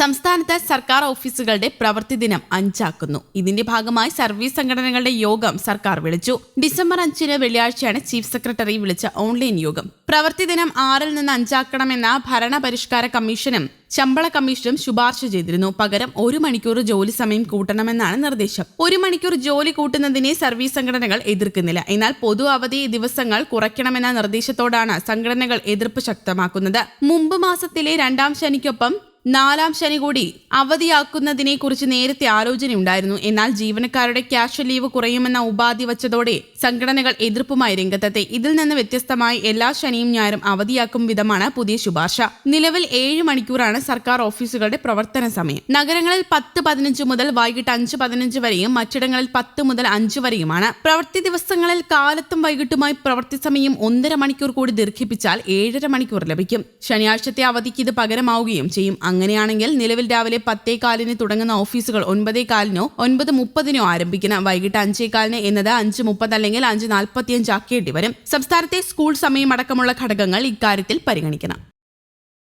സംസ്ഥാനത്ത് സർക്കാർ ഓഫീസുകളുടെ പ്രവൃത്തി ദിനം അഞ്ചാക്കുന്നു. ഇതിന്റെ ഭാഗമായി സർവീസ് സംഘടനകളുടെ യോഗം സർക്കാർ വിളിച്ചു. ഡിസംബർ അഞ്ചിന് വെള്ളിയാഴ്ചയാണ് ചീഫ് സെക്രട്ടറി വിളിച്ച ഓൺലൈൻ യോഗം. പ്രവൃത്തി ദിനം ആറിൽ നിന്ന് അഞ്ചാക്കണമെന്ന ഭരണപരിഷ്കാര കമ്മീഷനും ശമ്പള കമ്മീഷനും ശുപാർശ ചെയ്തിരുന്നു. പകരം ഒരു മണിക്കൂർ ജോലി സമയം കൂട്ടണമെന്നാണ് നിർദ്ദേശം. ഒരു മണിക്കൂർ ജോലി കൂട്ടുന്നതിനെ സർവീസ് സംഘടനകൾ എതിർക്കുന്നില്ല. എന്നാൽ പൊതു അവധി ദിവസങ്ങൾ കുറയ്ക്കണമെന്ന നിർദ്ദേശത്തോടാണ് സംഘടനകൾ എതിർപ്പ് ശക്തമാക്കുന്നത്. മുമ്പ് മാസത്തിലെ രണ്ടാം ശനിക്കൊപ്പം നാലാം ശനി കൂടി അവധിയാക്കുന്നതിനെ കുറിച്ച് നേരത്തെ ആലോചനയുണ്ടായിരുന്നു. എന്നാൽ ജീവനക്കാരുടെ ക്യാഷ് ലീവ് കുറയുമെന്ന ഉപാധി വച്ചതോടെ സംഘടനകൾ എതിർപ്പുമായി രംഗത്തെത്തി. ഇതിൽ നിന്ന് വ്യത്യസ്തമായി എല്ലാ ശനിയും ഞായറും അവധിയാക്കും വിധമാണ് പുതിയ ശുപാർശ. നിലവിൽ ഏഴ് മണിക്കൂറാണ് സർക്കാർ ഓഫീസുകളുടെ പ്രവർത്തന സമയം. നഗരങ്ങളിൽ പത്ത് പതിനഞ്ച് മുതൽ വൈകിട്ട് അഞ്ച് പതിനഞ്ച് വരെയും മറ്റിടങ്ങളിൽ പത്ത് മുതൽ അഞ്ച് വരെയുമാണ്. പ്രവൃത്തി ദിവസങ്ങളിൽ കാലത്തും വൈകിട്ടുമായി പ്രവൃത്തി സമയം ഒന്നര മണിക്കൂർ കൂടി ദീർഘിപ്പിച്ചാൽ ഏഴര മണിക്കൂർ ലഭിക്കും. ശനിയാഴ്ചത്തെ അവധിക്ക് ഇത് പകരമാവുകയും ചെയ്യും. അങ്ങനെയാണെങ്കിൽ നിലവിൽ രാവിലെ പത്തേകാലിന് തുടങ്ങുന്ന ഓഫീസുകൾ ഒൻപതേ കാലിനോ ഒൻപത് മുപ്പതിനോ ആരംഭിക്കണം. വൈകിട്ട് അഞ്ചേ കാലിന് എന്നത് അഞ്ച് മുപ്പത് അല്ലെങ്കിൽ അഞ്ച് നാൽപ്പത്തിയഞ്ച് ആക്കേണ്ടി വരും. സംസ്ഥാനത്തെ സ്കൂൾ സമയമടക്കമുള്ള ഘടകങ്ങൾ ഇക്കാര്യത്തിൽ പരിഗണിക്കണം.